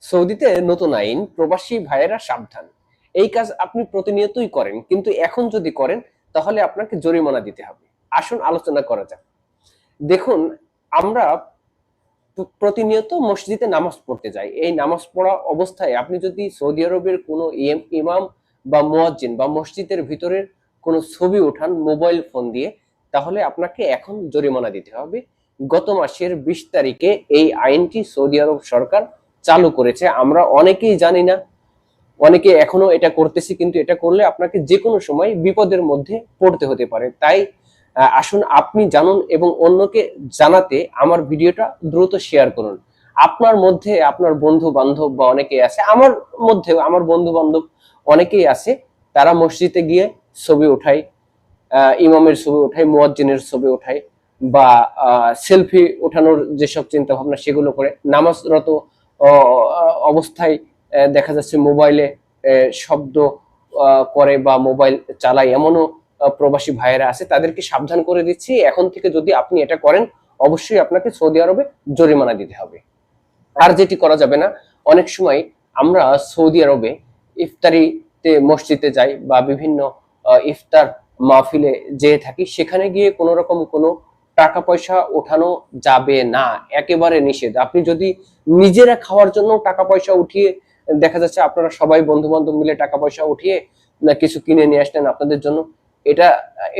সৌদিতে নতুন আইন, প্রবাসী ভাইয়েরা সাবধান। এই কাজ আপনি প্রতিনিয়তই করেন, কিন্তু এখন যদি করেন, তাহলে আপনাকে জরিমানা দিতে হবে। আসুন, আলোচনা করা যাক। দেখুন, আমরা প্রতিনিয়ত মসজিদে নামাজ পড়তে যাই। এই নামাজ পড়া অবস্থায় আপনি যদি সৌদি আরবের কোনো ইম- ইমাম বা মুয়াজ্জিন বা মসজিদের ভিতরের কোনো ছবি ওঠান, মোবাইল ফোন দিয়ে, তাহলে আপনাকে এখন জরিমানা দিতে হবে। গত মাসের বিশ তারিখে এই আইনটি সৌদি আরব সরকার চালু করেছে, আমরা অনেকেই জানি না, অনেকে এখনও এটা করতেছি কিন্তু এটা করলে আপনাকে যে কোনো সময় বিপদের মধ্যে পড়তে হতে পারে। তাই আসুন আপনি জানুন এবং অন্যকে জানাতে আমার ভিডিওটা দ্রুত শেয়ার করুন। আপনার মধ্যে আপনার বন্ধু বান্ধব বা অনেকেই আছে, আমার মধ্যেও, আমার বন্ধু বান্ধব অনেকেই আছে, তারা মসজিদে গিয়ে ছবি ওঠায় ইমামের ছবি ওঠায় মুয়াজ্জিনের ছবি ওঠায় বা সেলফি ওঠানোর যেসব চিন্তা ভাবনা সেগুলো করে, নামাজরত অবস্থায় দেখা যাচ্ছে মোবাইলে শব্দ করে বা মোবাইল চালায় এমনও প্রবাসী ভাইয়েরা আছে। তাদেরকে সাবধান করে দিচ্ছি। এখন থেকে যদি আপনি এটা করেন, অবশ্যই আপনাকে সৌদি আরবে জরিমানা দিতে হবে। আর যেটি করা যাবে না, অনেক সময় আমরা সৌদি আরবে ইফতারিতে মসজিদে যাই বা বিভিন্ন ইফতার মাহফিলে যেয়ে থাকি, সেখানে গিয়ে কোনো রকম কোনো টাকা পয়সা ওঠানো যাবে না, একেবারে নিষেধ। আপনি যদি নিজেরা খাওয়ার জন্য টাকা পয়সা উঠিয়ে, দেখা যাচ্ছে আপনারা সবাই বন্ধু বান্ধব মিলে টাকা পয়সা উঠিয়ে, না, কিছু কিনে নিয়ে আসলেন আপনাদের জন্য, এটা,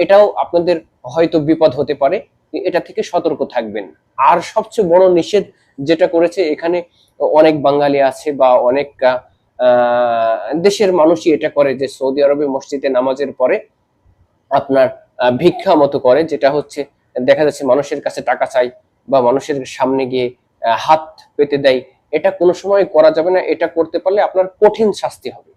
এটাও আপনাদের হয়তো বিপদ হতে পারে। এটা থেকে সতর্ক থাকবেন। আর সবচেয়ে বড় নিষেধ যেটা করেছে, এখানে অনেক বাঙালি আছে বা অনেক দেশের মানুষই এটা করে যে সৌদি আরবে মসজিদে নামাজের পরে আপনার ভিক্ষা মতো করে, যেটা হচ্ছে দেখা যাচ্ছে মানুষের কাছে টাকা চাই বা মানুষের সামনে গিয়ে হাত পেতে দেয়, এটা কোনো সময় করা যাবে না, এটা করতে পারলে আপনার কঠিন শাস্তি হবে।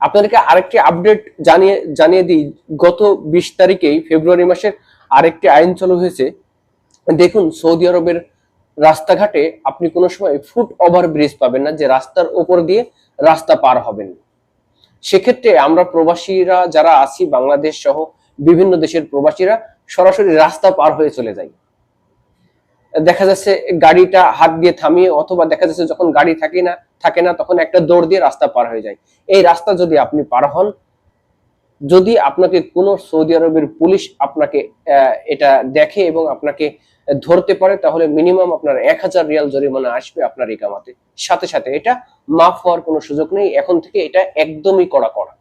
আপনাদেরকে আরেকটি আপডেট জানিয়ে জানিয়ে দিই, গত বিশ তারিখেই ফেব্রুয়ারি মাসের আরেকটি আইন চালু হয়েছে। দেখুন, সৌদি আরবের রাস্তাঘাটে আপনি কোনো সময় ফুট ওভার ব্রিজ পাবেন না, যে রাস্তার ওপর দিয়ে রাস্তা পার হবেন। সেক্ষেত্রে আমরা প্রবাসীরা যারা আছি, বাংলাদেশ সহ বিভিন্ন দেশের প্রবাসীরা সরাসরি রাস্তা পার হয়ে চলে যাই দেখা যাচ্ছে গাড়িটা হাত দিয়ে থামিয়ে অথবা দেখা যাচ্ছে যখন গাড়ি থাকে না থাকে না, তখন একটা দৌড় দিয়ে রাস্তা পার হয়ে যায়। এই রাস্তা যদি আপনি পার হন, যদি আপনাকে কোনো সৌদি আরবের পুলিশ আপনাকে এটা দেখে এবং আপনাকে ধরতে পারে, তাহলে মিনিমাম আপনার এক হাজার রিয়াল জরিমানা আসবে আপনার ইকামাতে সাথে সাথে এটা মাফ হওয়ার কোনো সুযোগ নেই। এখন থেকে এটা একদমই কড়া করা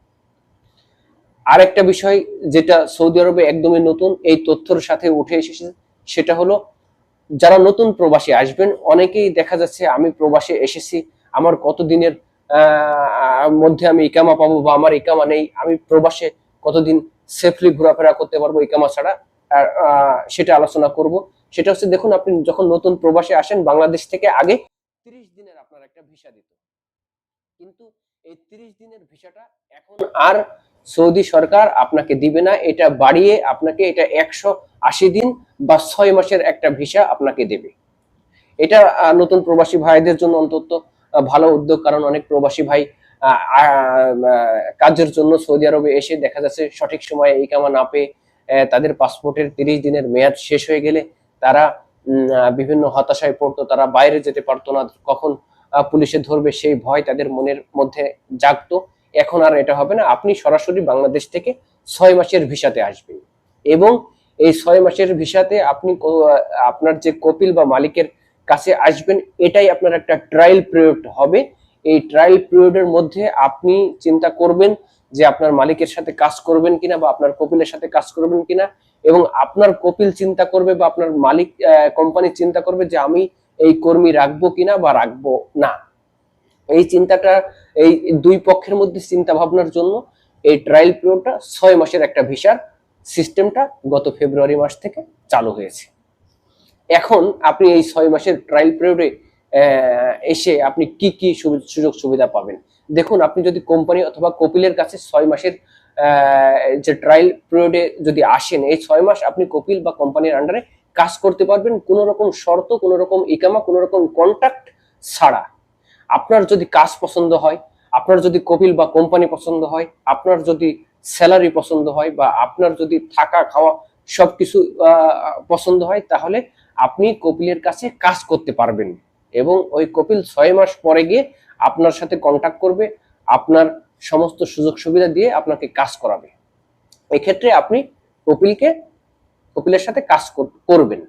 আর একটা বিষয় যেটা সৌদি আরবে একদমই নতুন, এই তথ্যর সাথে উঠে এসেছে, সেটা হলো যারা নতুন প্রবাসী আসবেন, অনেকেই দেখা যাচ্ছে আমি প্রবাসে এসেছি, আমার কতদিনের মধ্যে আমি ইকামা পাবো বা আমার ইকামা নেই, আমি প্রবাসে কতদিন সেফলি ঘোরাফেরা করতে পারব ইকামা ছাড়া সেটা আলোচনা করব। সেটা হচ্ছে দেখুন, আপনি যখন নতুন প্রবাসে আসেন, বাংলাদেশ থেকে আগে তিরিশ দিনের আপনার একটা ভিসা দিত। কিন্তু এই তিরিশ দিনের ভিসাটা এখন আর সৌদি সরকার আপনাকে দিবে না, এটা বাড়িয়ে আপনাকে এটা একশো আশি দিন বা ছয় মাসের একটা ভিসা আপনাকে দেবে। এটা নতুন প্রবাসী ভাইদের জন্য অন্তত ভালো উদ্যোগ, কারণ অনেক প্রবাসী ভাই কাজের জন্য সৌদি আরবে এসে দেখা যাচ্ছে সঠিক সময়ে এই কামা না পেয়ে তাদের পাসপোর্টের তিরিশ দিনের মেয়াদ শেষ হয়ে গেলে তারা বিভিন্ন হতাশায় পড়তো, তারা বাইরে যেতে পারতো না, কখন পুলিশে ধরবে সেই ভয় তাদের মনের মধ্যে জাগতো। এখন আর এটা হবে না। আপনি সরাসরি বাংলাদেশ থেকে ছয় মাসের ভিসাতে আসবেন। এবং এই ছয় মাসের ভিসাতে আপনি আপনার যে কপিল বা মালিকের কাছে আসবেন, এটাই আপনার একটা ট্রায়াল পিরিয়ড হবে। এই ট্রায়াল পিরিয়ডের মধ্যে আপনি চিন্তা করবেন যে আপনার মালিকের সাথে কাজ করবেন কিনা বা আপনার কপিলের সাথে কাজ করবেন কিনা। এবং আপনার কপিল চিন্তা করবে বা আপনার মালিক কোম্পানি চিন্তা করবে যে আমি এই কর্মী রাখব কিনা বা রাখব না। এই চিন্তাটা, এই দুই পক্ষের মধ্যে চিন্তা ভাবনার জন্য এই ট্রায়াল পিরিয়ডটা ছয় মাসের একটা ভিসার সিস্টেমটা গত ফেব্রুয়ারি মাস থেকে চালু হয়েছে। এখন আপনি এই ছয় মাসের ট্রায়াল পিরিয়ডে এসে আপনি কি কি সুযোগ সুবিধা পাবেন? দেখুন, আপনি যদি কোম্পানি অথবা কপিলের কাছে ছয় মাসের যে ট্রায়াল পিরিয়ডে যদি আসেন, এই ছয় মাস আপনি কপিল বা কোম্পানির আন্ডারে কাজ করতে পারবেন। কোনো রকম শর্ত, কোনো রকম ইকামা, কোনো রকম কন্ট্রাক্ট ছাড়া। আপনার যদি কাজ পছন্দ হয়, আপনার যদি কপিল বা কোম্পানি পছন্দ হয়, আপনার যদি স্যালারি পছন্দ হয় বা আপনার যদি থাকা খাওয়া সবকিছু পছন্দ হয়, তাহলে আপনি কপিলের কাছে কাজ করতে পারবেন। এবং ওই কপিল ছয় মাস পরে গিয়ে আপনার সাথে কন্ট্যাক্ট করবে, আপনার সমস্ত সুযোগ সুবিধা দিয়ে আপনাকে কাজ করাবে। এক্ষেত্রে আপনি কপিলকে, কপিলের সাথে কাজ কর- করবেন।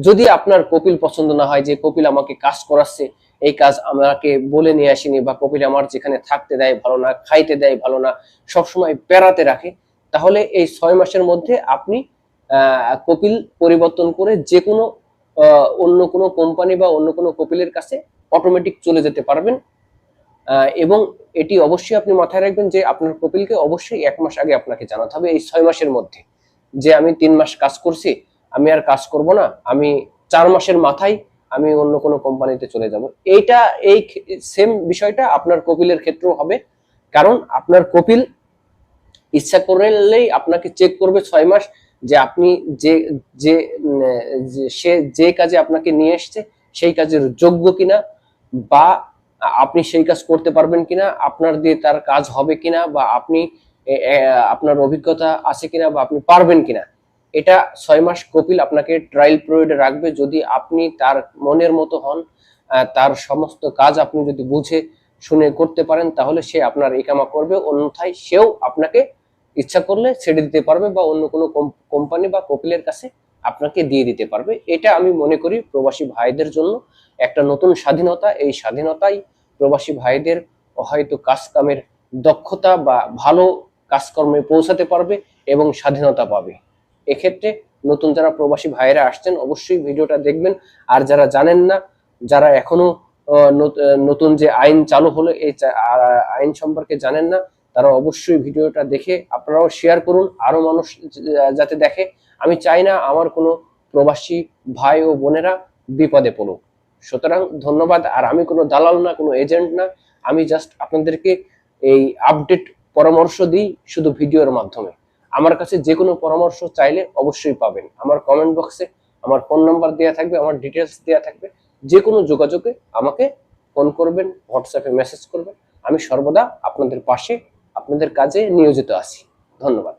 যদি আপনার কপিল পছন্দ না হয়, যে কপিল আমাকে কাজ করাচ্ছে এই কাজ আমাকে বলে নিয়ে আসেনি বা কপিল আমার যেখানে থাকতে দেয় ভালো না, খাইতে দেয় ভালো না, সবসময় পেরাতে রাখে, তাহলে এই ছয় মাসের মধ্যে আপনি কপিল পরিবর্তন করে যে কোনো অন্য কোনো কোম্পানি বা অন্য কোনো কপিলের কাছে অটোমেটিক চলে যেতে পারবেন। এবং এটি অবশ্যই আপনি মাথায় রাখবেন যে আপনার কপিলকে অবশ্যই এক মাস আগে আপনাকে জানাতে হবে এই ছয় মাসের মধ্যে। যে আমি তিন মাস কাজ করছি, আমি আর কাজ করব না, আমি চার মাসের মাথায় আমি অন্য কোনো কোম্পানিতে চলে যাব। এইটা, এই সেম বিষয়টা আপনার কপিলের ক্ষেত্রেও হবে। কারণ আপনার কপিল ইচ্ছা করলেই আপনাকে চেক করবে ছয় মাস যে আপনি যে যে সে যে কাজে আপনাকে নিয়ে এসছে, সেই কাজের যোগ্য কিনা বা আপনি সেই কাজ করতে পারবেন কিনা, আপনার দিয়ে তার কাজ হবে কিনা বা আপনি আপনার অভিজ্ঞতা আছে কিনা বা আপনি পারবেন কিনা। এটা ছয় মাস কপিল আপনাকে ট্রায়াল পিরিয়ডে রাখবে যদি আপনি তার মনের মতো হন তার সমস্ত কাজ আপনি যদি বুঝে শুনে করতে পারেন, তাহলে সে আপনার একামা করবে। অন্যথায় সেও আপনাকে ইচ্ছা করলে ছেড়ে দিতে পারবে বা অন্য কোনো কোম্পানি বা কপিলের কাছে আপনাকে দিয়ে দিতে পারবে। এটা আমি মনে করি প্রবাসী ভাইদের জন্য একটা নতুন স্বাধীনতা। এই স্বাধীনতাই প্রবাসী ভাইদের হয়তো কাজ কামের দক্ষতা বা ভালো কাজকর্মে পৌঁছাতে পারবে এবং স্বাধীনতা পাবে। এক্ষেত্রে নতুন যারা প্রবাসী ভাইয়েরা আসছেন, অবশ্যই ভিডিওটা দেখবেন। আর যারা জানেন না, যারা এখনও নতুন যে আইন চালু হলো, এই আইন সম্পর্কে জানেন না, তারা অবশ্যই ভিডিওটা দেখে আপনারাও শেয়ার করুন। আরও মানুষ যাতে দেখে। আমি চাই না আমার কোনো প্রবাসী ভাই ও বোনেরা বিপদে পড়ুক। সুতরাং ধন্যবাদ। আর আমি কোনো দালাল না, কোনো এজেন্ট না। আমি জাস্ট আপনাদেরকে এই আপডেট পরামর্শ দিই শুধু ভিডিওর মাধ্যমে। আমার কাছে যে কোনো পরামর্শ চাইলে অবশ্যই পাবেন। আমার কমেন্ট বক্সে আমার ফোন নাম্বার দেওয়া থাকবে, আমার ডিটেলস দেওয়া থাকবে। যে কোনো যোগাযোগে আমাকে ফোন করবেন হোয়াটসঅ্যাপে মেসেজ করবেন। আমি সর্বদা আপনাদের পাশে, আপনাদের কাজে নিয়োজিত আছি। ধন্যবাদ।